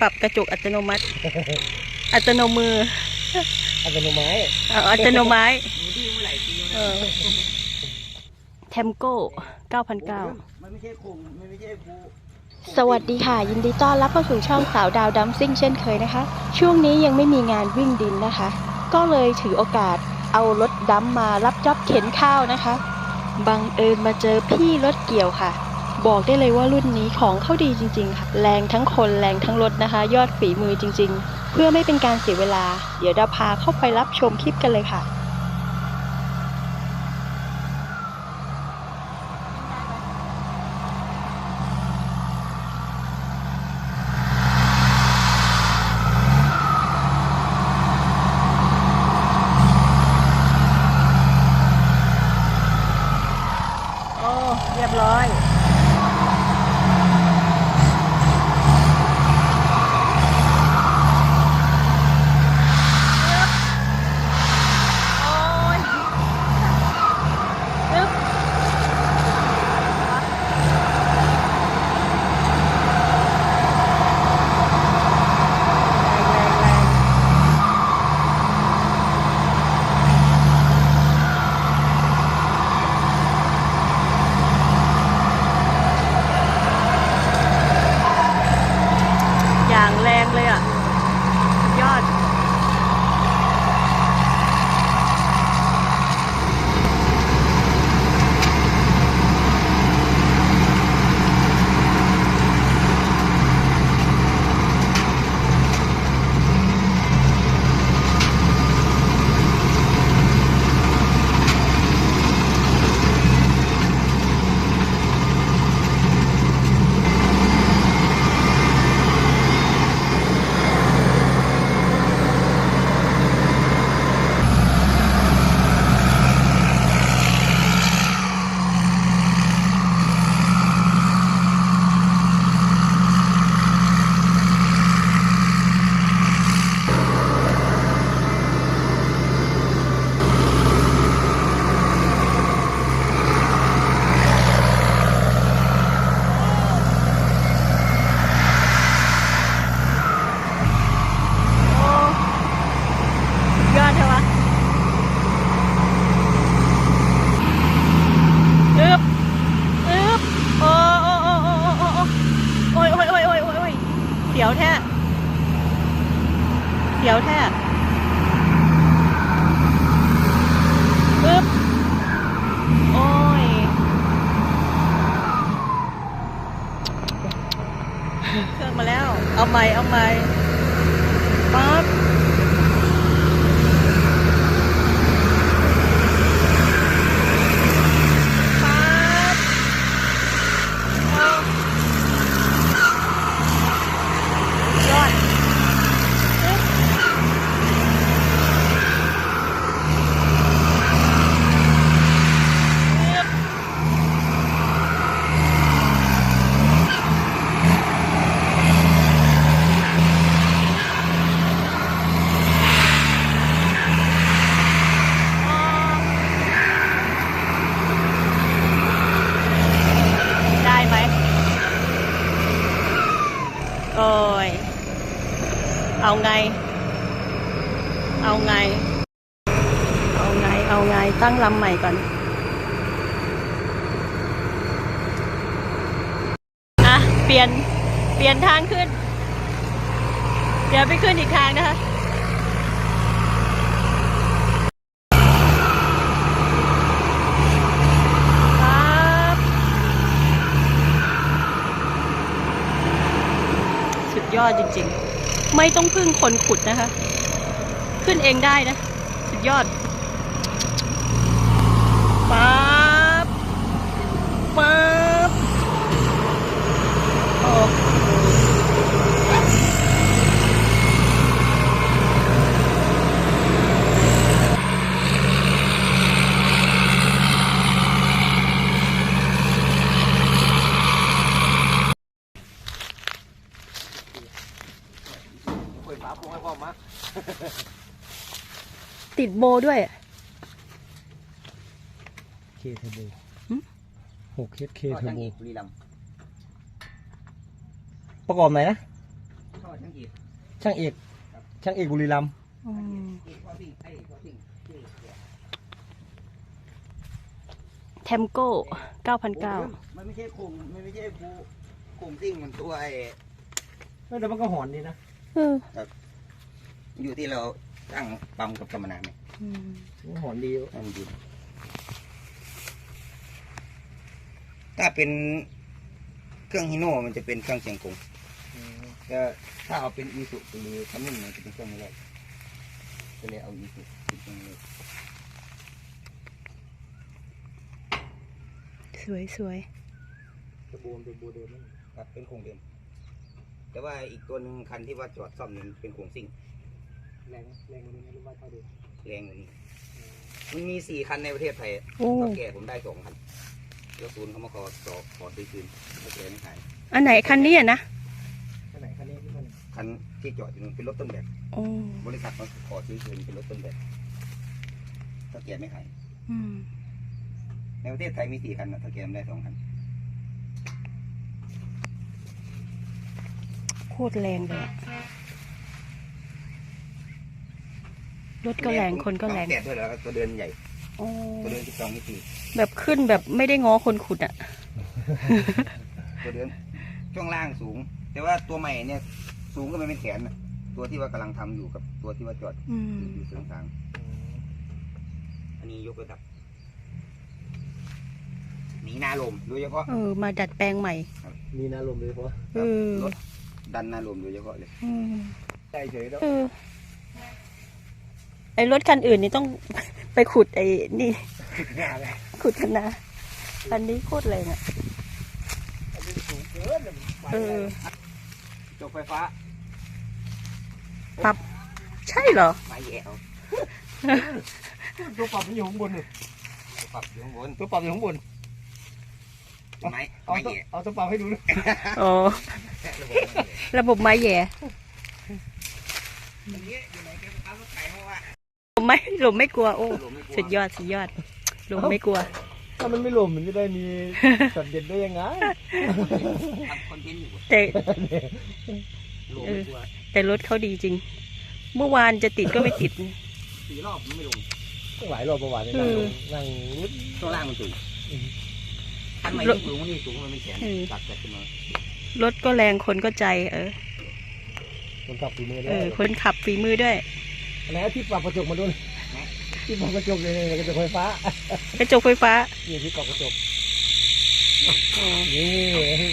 ปรับกระจกอัตโนมัติ อัตโนมือ อัตโนมัติเอ่ออัตโนมัติดูที่เมื่อไหร่ตีเออเทมโก้9,900 มันไม่ใช่คงมันไม่ใช่ภูสวัสดีค่ะ ยินดีต้อนรับเข้าสู่ช่องสาวดาวดัมซิ่งเช่นเคยนะคะ ช่วงนี้ยังไม่มีงานวิ่งดินนะคะ ก็เลยถือโอกาสเอารถดัมมารับจ็อบเข็นข้าวนะคะ บังเอิญมาเจอพี่รถเกี่ยวค่ะ บอกได้เลยว่ารุ่นนี้ของเข้าดีจริง ๆ ค่ะ แรงทั้งคนแรงทั้งรถนะคะ ยอดฝีมือจริง ๆ เพื่อไม่เป็นการเสียเวลา เดี๋ยวดาพาเข้าไปรับชมคลิปกันเลยค่ะ โอ้ เรียบร้อย โอ้ยปึ๊บแรงแรงแรง อย่างแรงเลยอะสุดยอด โอ้สุดยอดใช่ปะอึบอึบโอ้โอ้โอ้โอ้โอ้โอ้โอ้ยโอ้ยโอ้ยโอ้ยโอ้ยโอ้ยเสียวแท้เสียวแท้อึบโอ้ย เครื่องมาแล้ว เอาใหม่เอาใหม่ปั๊บปั๊บเอายอดปึ๊บปึ๊บได้ไหม โอ้ย เอาไง เอาไง เอาไง เอาไง ตั้งลำใหม่ก่อน อะ เปลี่ยน เปลี่ยนทางขึ้น เดี๋ยวไปขึ้นอีกทางนะคะครับสุดยอดจริงๆ ไม่ต้องพึ่งคนขุดนะคะ ขึ้นเองได้นะ สุดยอดปั๊บปั๊บโอ้ ติดโบด้วย เคเทอร์โบหึ หกเคสเคท่อเทอช่าร์งโบเอกบุรีรัมย์ประกอบไหนนะท่อช่างเอกช่างเอก ช่างเอกบุรีรัมย์อืมเอกว่าสิ่งไอ้เอกว่าสิ่งชื่อเสียแทมโก้เก้าพันเก้ามันไม่ใช่โครงมันไม่ใช่ภูโครงซิ่งมันตัวไอ้แต่มันก็หอนดีนะ เอออยู่ที่เราตั้งปั๊มกับกรรมนานเนี่ยอืมมันหอนดีนั่นดีถ้าเป็นเครื่องฮิโน่มันจะเป็นเครื่องเสียงกงก็ถ้าเอาเป็นอีสุหรือคัมมิ่งมันจะเป็นเครื่องนี้เลยก็เลยเอาอีสุเป็นเครื่องนี้เลยสวยสวย จะบูมเป็นบูเดิมครับเป็นโครงเดิม แต่ว่าอีกตัวหนึ่งคันที่ว่าจอดซ่อมเนี่ยเป็นโครงซิ่งแรงแรงกว่านี้หรือว่าเท่าเดิมแรงกว่านี้ มันมีสี่คันในประเทศไทยโอ้ เท่าแก่ผมได้สองคันแล้วศูนย์เขามาขอขอขอซื้อคืนเท่าแก่ไม่ขายอันไหนคันนี้อะนะขนาดคันนี้นี่มันคันที่จอดอยู่นั้นเป็นรถต้นแบบ โอ้บริษัทมาขอซื้อคืนเป็นรถต้นแบบเท่าแก่ไม่ขาย อืมในประเทศไทยมีสี่คันนะเท่าแก่ไม่ได้สองคัน โคตรแรงเลยอะรถก็แรงคนก็แรงแก่ด้วยแล้วก็ตัวเดินใหญ่โอ้ตัวเดินที่สองมิติแบบขึ้นแบบไม่ได้ง้อคนขุดอะ ตัวเดินช่วงล่างสูง แต่ว่าตัวใหม่เนี่ย สูงก็ไม่เป็นแขนนะตัวที่ว่ากำลังทำอยู่กับตัวที่ว่าจอดอืมอยู่เสริงสางอันนี้ยกระดับหนีหนาลมโดยเฉพาะเออมาดัดแปลงใหม่มีนาลมเลยเพราะเออรถ ดันหนาลมโดยเฉพาะเลยอืมใจเฉยแล้วเออไอรถคันอื่นนี่ต้อง ไปขุดไอ้นี่ง่ายเลยขุดกันนะอันนี้โคตรแรงอะ อันนี้สูงเกินอะมันไปเออจกไฟฟ้าใช่เหรอไม้แย่เอาตัวปรับมันอยู่ข้างบนนี่ปรับอยู่ข้างบนตัวปรับอยู่ข้างบน ไม้เอาไม้ตัวแย่เอาตัวปรับให้ดูด้วยอ๋อระบบไม้แหย่อันนี้อยู่ไหนแกไปปั๊มรถไถเพราะว่าลมไม่ลมไม่กลัว โอ้ลมไม่กลัวสุดยอด สุดยอดลมไม่กลัว ถ้ามันไม่ลมมันจะได้มีสัตว์เด็ดได้ยังไงทำคอนเทนต์อยู่แต่ลมไม่กลัวแต่รถเขาดีจริง เมื่อวานจะติดก็ไม่ติด สี่รอบมันไม่ลง ตั้งหลายรอบประวัติเอนั่งอนั่งรุดช่วงล่างมันสูง อืมคันใหม่ที่สูงกว่านี่สูงมันไม่แขนอืมตัดจากขึ้นมารถก็แรงคนก็ใจ เออ คนขับฝีมือเอได้อคนขับฝีมือด้วยอันไหนที่ปรับกระจกมาดูเลยที่ปรับกระจกเลยเนี่ยกระจกไฟฟ้ากระจกไฟฟ้านี่ที่ปรับกระจกโอ้นี่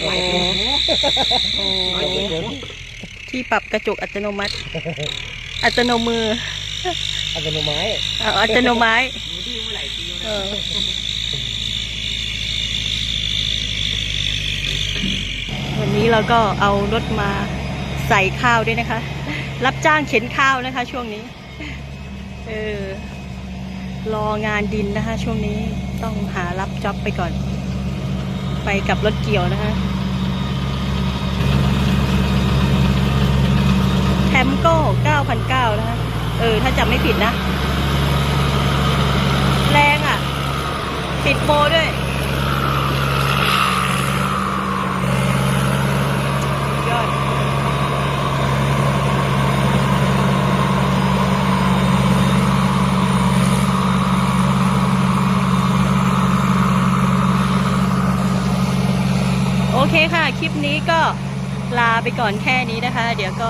โอ้โอ้ที่ปรับกระจกอัตโนมัติ อัตโนมืออัตโนมัติ เอออัตโนมัติมือที่เมื่อไหร่ตีเออ วันนี้เราก็เอารถมาใส่ข้าวด้วยนะคะ รับจ้างเข็นข้าวนะคะ ช่วงนี้ เออ รองานดินนะคะ ช่วงนี้ต้องหารับจ็อบไปก่อน ไปกับรถเกี่ยวนะคะแทมโก้9,900นะคะ เออ ถ้าจำไม่ผิดนะ แรงอะ ติดโบด้วยอด โอเคค่ะ คลิป นี้ก็ลาไปก่อนแค่นี้นะคะ เดี๋ยวก็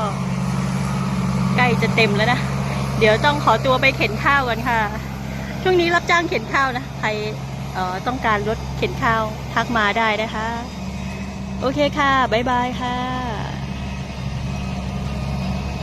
ใกล้จะเต็มแล้วนะ เดี๋ยวต้องขอตัวไปเข็นข้าวกันค่ะ ช่วงนี้รับจ้างเข็นข้าวนะ ใครต้องการรถเข็นข้าวทักมาได้นะคะ โอเคค่ะ บ๊ายบายค่ะ